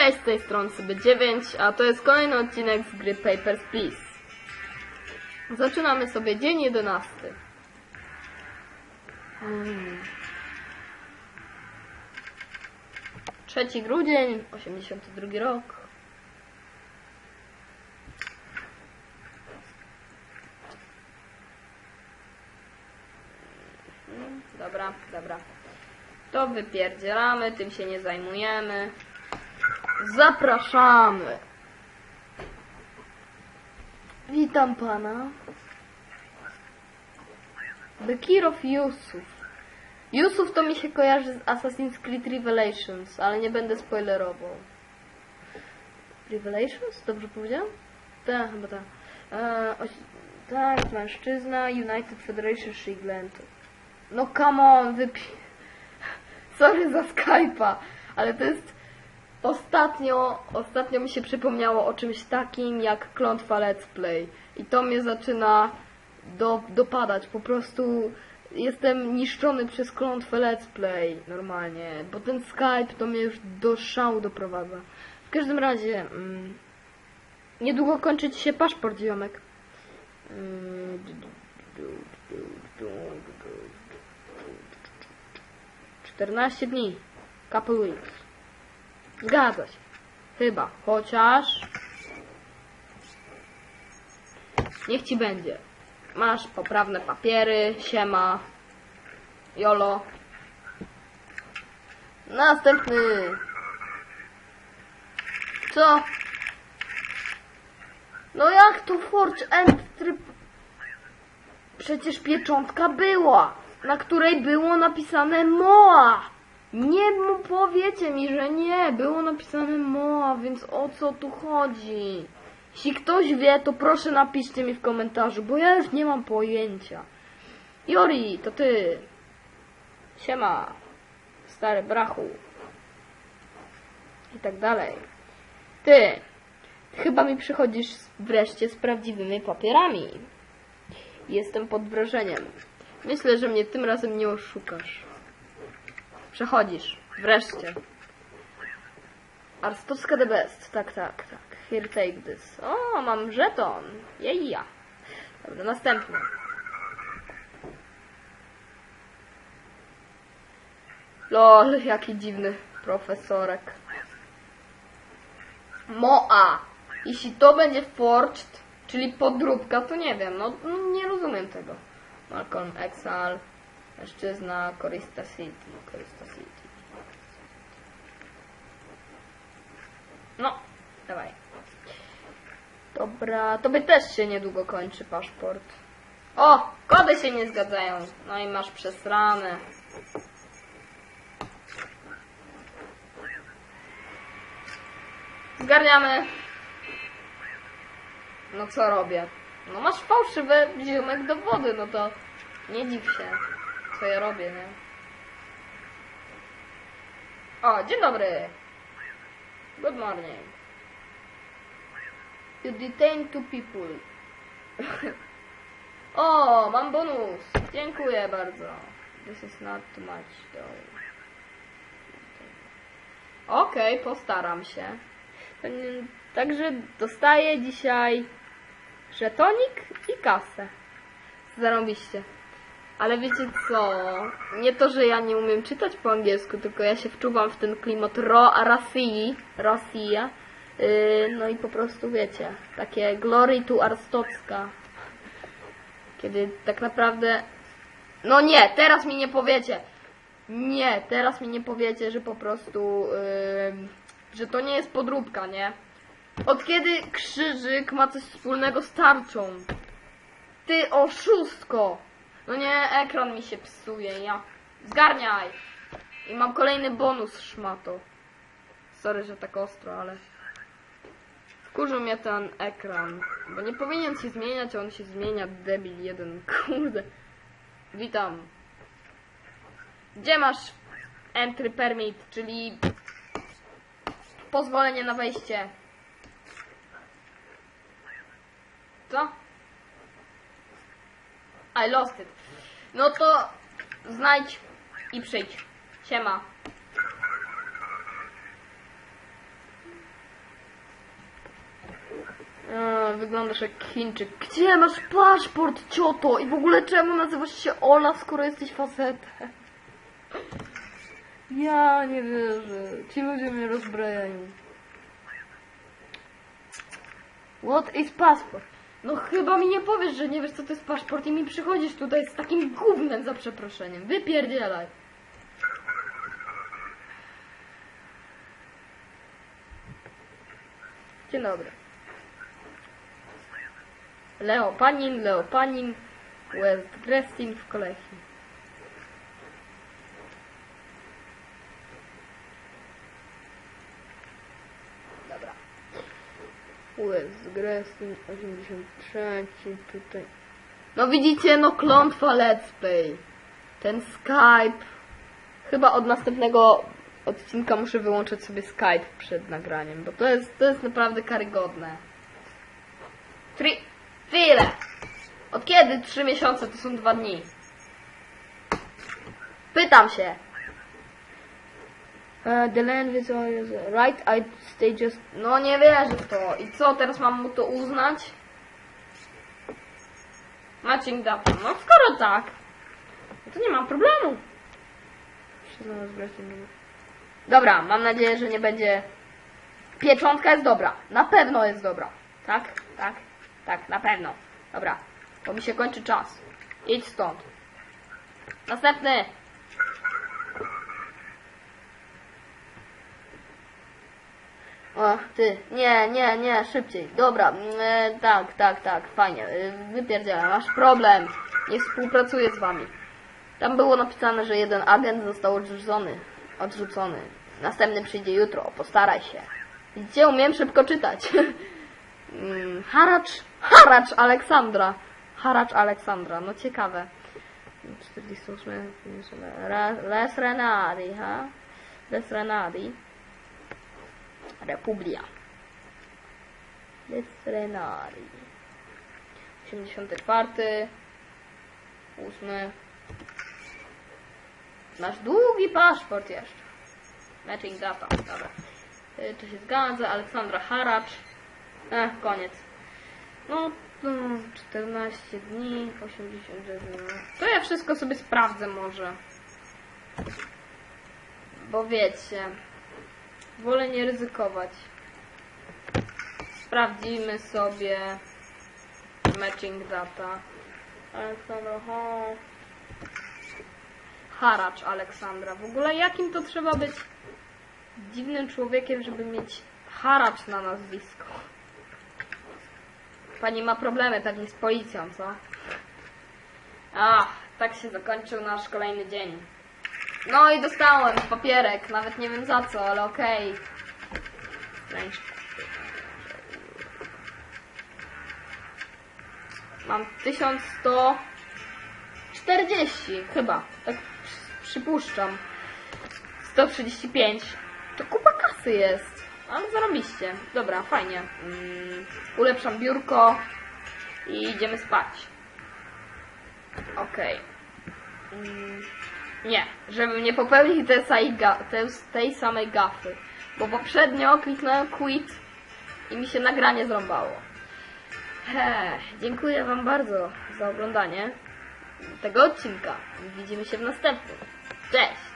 Cześć, z tej strony sobie 9, a to jest kolejny odcinek z gry Papers, Please. Zaczynamy sobie dzień 11. Hmm. 3 grudzień, 82 rok. Hmm, Dobra, dobra. To wypierdzielamy, tym się nie zajmujemy. Zapraszamy. Witam pana. Bekir of Yusuf. Yusuf to mi się kojarzy z Assassin's Creed Revelations, ale nie będę spoilerował. Revelations? Dobrze powiedziałem? Tak, chyba tak. E, oś- tak, mężczyzna, United Federation Shigland. No come on, wypi... Sorry za Skype'a, ale to jest... Ostatnio, ostatnio mi się przypomniało o czymś takim jak klątwa Let's Play. I to mnie zaczyna do, dopadać. Po prostu jestem niszczony przez klątwę Let's Play normalnie. Bo ten Skype to mnie już do szału doprowadza. W każdym razie, mm, niedługo kończy ci się paszport, ziomek. Mm, 14 dni. Couple weeks. Zgadza się. Chyba. Chociaż... Niech ci będzie. Masz poprawne papiery, siema, jolo. Następny. Co? No jak to Forge Entry? Przecież pieczątka była, na której było napisane MOA. Nie mu powiecie mi, że nie, było napisane MOA, więc o co tu chodzi? Jeśli ktoś wie, to proszę napiszcie mi w komentarzu, bo ja już nie mam pojęcia. Jori, to ty. Siema, stary brachu. I tak dalej. Ty, chyba mi przychodzisz wreszcie z prawdziwymi papierami. Jestem pod wrażeniem. Myślę, że mnie tym razem nie oszukasz. Przechodzisz. Wreszcie. Arstowska the best. Tak, tak, tak. Here, take this. O, mam żeton. Jeja. Dobra, następny. Lol, jaki dziwny profesorek. Moa. Jeśli to będzie forged, czyli podróbka, to nie wiem, no, no nie rozumiem tego. Malcolm Exal, mężczyzna, Corista City, Corista City. No, dawaj. Dobra, tobie też się niedługo kończy paszport. O, kody się nie zgadzają. No i masz przesrane. Zgarniamy. No co robię? No masz fałszywe ziomek do wody, no to nie dziw się, co ja robię, nie? O, dzień dobry. Good morning. You detain two people. o, mam bonus. Dziękuję bardzo. This is not too much though. Okej, postaram się. Także dostaję dzisiaj żetonik i kasę. Zarobiście. Ale wiecie co? Nie to, że ja nie umiem czytać po angielsku, tylko ja się wczuwam w ten klimat ro Rosji, Rosja. Yy, no i po prostu wiecie, takie glory to Arstocka. Kiedy tak naprawdę... No nie, teraz mi nie powiecie. Nie, teraz mi nie powiecie, że po prostu... Yy, że to nie jest podróbka, nie? Od kiedy krzyżyk ma coś wspólnego z tarczą? Ty oszustko! No nie, ekran mi się psuje, ja... Zgarniaj! I mam kolejny bonus, szmato. Sorry, że tak ostro, ale... Wkurzył mnie ten ekran. Bo nie powinien się zmieniać, a on się zmienia, debil jeden. Kurde. Witam. Gdzie masz entry permit, czyli pozwolenie na wejście? Co? I lost it. No to znajdź i przyjdź. Siema. A, wyglądasz jak Chińczyk. Gdzie masz paszport, cioto? I w ogóle czemu nazywasz się Ola, skoro jesteś facetem? Ja nie wierzę. Ci ludzie mnie rozbrajają. What is passport? No chyba mi nie powiesz, że nie wiesz co to jest paszport i mi przychodzisz tutaj z takim gównem za przeproszeniem. Wypierdzielaj. Dzień dobry. Leo Panin, Leo Panin, West Grestin w kolekcji. West Grestin 83 tutaj. No widzicie, no klątwa Let's Play. Ten Skype. Chyba od następnego odcinka muszę wyłączyć sobie Skype przed nagraniem, bo to jest, to jest naprawdę karygodne. Tri... Chwilę! Od kiedy trzy miesiące to są dwa dni? Pytam się. Uh, the land always right, I stay just... No nie wierzę w to. I co, teraz mam mu to uznać? Matching data. No skoro tak, no to nie mam problemu. Dobra, mam nadzieję, że nie będzie... Pieczątka jest dobra. Na pewno jest dobra. Tak? Tak? Tak, na pewno. Dobra, bo mi się kończy czas. Idź stąd. Następny. O, ty, nie, nie, nie, szybciej. Dobra, mm, e, tak, tak, tak, fajnie. E, masz problem. Nie współpracuję z wami. Tam było napisane, że jeden agent został odrzucony. Odrzucony. Następny przyjdzie jutro, postaraj się. Widzicie, umiem szybko czytać. Mm, Haracz, haracz Aleksandra. Haracz Aleksandra, no ciekawe. 48, Re- Les Renari, ha? Les Renari. Republia. Renari. 84. 8. Masz długi paszport jeszcze. Matching data, dobra. Y, To się zgadza, Aleksandra Haracz. Ech, koniec. No, no, 14 dni, 80 dni. To ja wszystko sobie sprawdzę może. Bo wiecie, wolę nie ryzykować. Sprawdzimy sobie matching data. Aleksandra ha. Haracz Aleksandra. W ogóle jakim to trzeba być dziwnym człowiekiem, żeby mieć haracz na nazwisko? Pani ma problemy pewnie z policją, co? Ach, tak się zakończył nasz kolejny dzień. No i dostałem papierek, nawet nie wiem za co, ale okej. Wręcz. Mam 1140 chyba, tak przy- przypuszczam. 135. To kupa kasy jest. Ale zarobiście. Dobra, fajnie. Mm, ulepszam biurko i idziemy spać. Okej. Mm, nie, żebym nie popełnił tej, tej, tej samej gafy. Bo poprzednio kliknąłem quit i mi się nagranie zrąbało. He, dziękuję Wam bardzo za oglądanie tego odcinka. Widzimy się w następnym. Cześć!